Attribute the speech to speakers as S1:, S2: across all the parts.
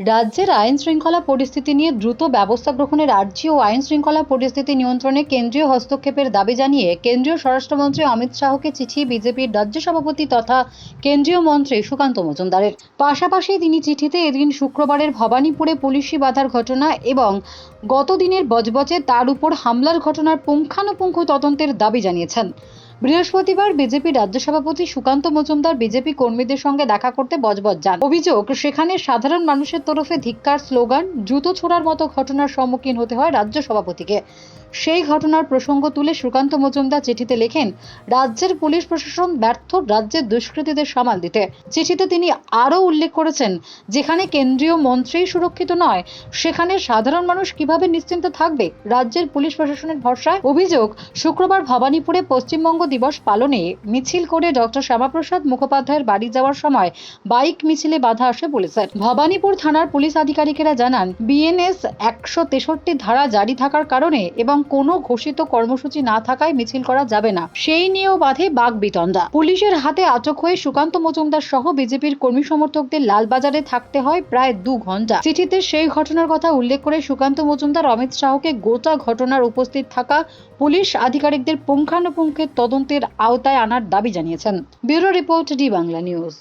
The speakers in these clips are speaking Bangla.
S1: রাজ্যের আইন শৃঙ্খলা পরিস্থিতি নিয়ে দ্রুত ব্যবস্থা গ্রহণের আর্জি ও আইন শৃঙ্খলা পরিস্থিতি নিয়ন্ত্রণে কেন্দ্রীয় হস্তক্ষেপের দাবি জানিয়ে কেন্দ্রীয় স্বরাষ্ট্রমন্ত্রী অমিত শাহকে চিঠি বিজেপির রাজ্য সভাপতি তথা কেন্দ্রীয় মন্ত্রী সুকান্ত মজুমদারের। পাশাপাশি তিনি চিঠিতে এদিন শুক্রবারের ভবানীপুরে পুলিশি বাধার ঘটনা এবং গতদিনের বজবজে তার উপর হামলার ঘটনার পুঙ্খানুপুঙ্খ তদন্তের দাবি জানিয়েছেন। বৃহস্পতিবার বিজেপি রাজ্য সভাপতি সুকান্ত মজুমদার বিজেপি কর্মীদের সঙ্গে দেখা করতে বজবজ যান। অভিযোগ, সেখানে সাধারণ মানুষের তরফে ধিক্কার, স্লোগান, জুতো ছোড়ার মতো ঘটনার সম্মুখীন হতে হয় রাজ্য সভাপতিকে। সেই ঘটনার প্রসঙ্গ তুলে সুকান্ত মজুমদার চিঠিতে লেখেন, রাজ্যের পুলিশ প্রশাসন ব্যর্থ, রাজ্যের দুষ্কৃতীদের সামাল দিতে। চিঠিতে তিনি আরও উল্লেখ করেছেন, যেখানে কেন্দ্রীয় মন্ত্রী সুরক্ষিত নয়, সেখানে সাধারণ মানুষ কীভাবে নিশ্চিন্ত থাকবে? রাজ্যের পুলিশ প্রশাসনের ভরসায়? অভিযোগ, শুক্রবার ভবানীপুরে পশ্চিমবঙ্গ দিবস পালনে মিছিল করে ডক্টর শ্যামাপ্রসাদ মুখোপাধ্যায়ের বাড়ি যাওয়ার সময় বাইক মিছিলে বাধা আসে পুলিশের। ভবানীপুর থানার পুলিশ আধিকারিকেরা জানান, বিএনএস একশো তেষট্টি ধারা জারি থাকার কারণে এবং কোনো ঘোষিত কর্মসূচি না থাকায় মিছিল করা যাবে না। সেই নিয়েও বাধে বাঘ বিতণ্ডা। পুলিশের হাতে আটক হয়ে সুকান্ত মজুমদার সহ বিজেপির কর্মী সমর্থকদের লালবাজারে থাকতে হয় প্রায় দু ঘণ্টা চিঠিতে সেই ঘটনার কথা উল্লেখ করে সুকান্ত মজুমদার, অমিত শাহকে গোটা ঘটনার উপস্থিত থাকা পুলিশ আধিকারিকদের পুঙ্খানুপুঙ্খের তদন্তের আওতায় আনার দাবি জানিয়েছেন। Bureau report D Bangla news.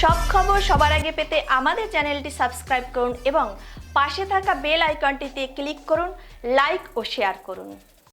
S2: সব খবর সবার আগে পেতে আমাদের চ্যানেলটি সাবস্ক্রাইব করুন এবং পাশে থাকা বেল আইকনটিতে ক্লিক করুন, লাইক ও শেয়ার করুন।